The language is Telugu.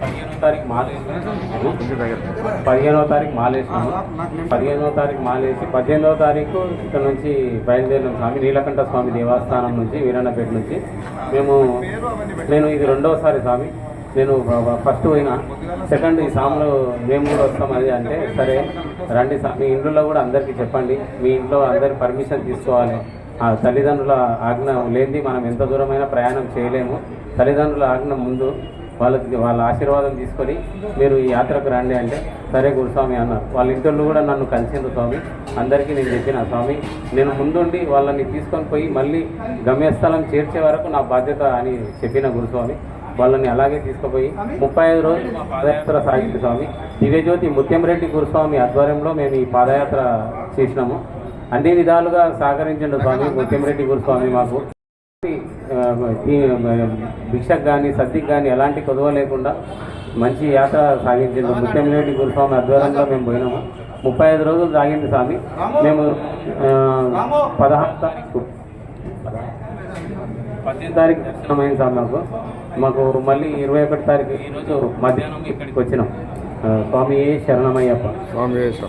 పదిహేనో తారీఖు మాలేసినాము పదిహేనో తారీఖు మాలేసినాము పదిహేనవ తారీఖు మాలేసి పదిహేనవ తారీఖు ఇక్కడ నుంచి బయలుదేరిన స్వామి నీలకంఠ స్వామి దేవస్థానం నుంచి వీరన్నపేట నుంచి. మేము నేను ఇది రెండవసారి స్వామి. నేను ఫస్ట్ పోయినా. సెకండ్ ఈ సాములు మేము కూడా వస్తాం అది అంటే సరే రండి స్వామి. మీ ఇంట్లో కూడా అందరికీ చెప్పండి. మీ ఇంట్లో అందరి పర్మిషన్ తీసుకోవాలి. ఆ తల్లిదండ్రుల ఆజ్ఞ లేనిది మనం ఎంత దూరమైన ప్రయాణం చేయలేము. తల్లిదండ్రుల ఆజ్ఞ ముందు వాళ్ళకి వాళ్ళ ఆశీర్వాదం తీసుకొని మీరు ఈ యాత్రకు రండి అంటే సరే గురుస్వామి అన్నారు. వాళ్ళ ఇంటర్లు కూడా నన్ను కలిసిండ్రు స్వామి. అందరికీ నేను చెప్పిన స్వామి నేను ముందుండి వాళ్ళని తీసుకొని పోయి మళ్ళీ గమ్యస్థలం చేర్చే వరకు నా బాధ్యత అని చెప్పిన గురుస్వామి. వాళ్ళని అలాగే తీసుకుపోయి ముప్పై ఐదు రోజులు మా పాదయాత్ర సాగింది స్వామి. దివ్యజ్యోతి ముత్యంరెడ్డి గురుస్వామి ఆధ్వర్యంలో మేము ఈ పాదయాత్ర చేసినాము. అన్ని విధాలుగా సహకరించండి స్వామి. ముత్యంరెడ్డి గురుస్వామి మాకు. భిక్షకు కానీ సద్దికి కానీ ఎలాంటి కొదవ లేకుండా మంచి యాత్ర సాగించింది. ముత్యంరెడ్డి గురుస్వామి ఆధ్వర్యంలో మేము పోయినాము. ముప్పై ఐదు రోజులు సాగింది స్వామి. మేము పదహారు తారీఖు పద్దెనిమిది తారీఖు దర్శనమైంది స్వామి మాకు. మాకు మళ్ళీ ఇరవై ఒకటి తారీఖు ఈరోజు మధ్యాహ్నం ఇక్కడికి వచ్చినాం. స్వామి శరణమయ్యప్ప. స్వామి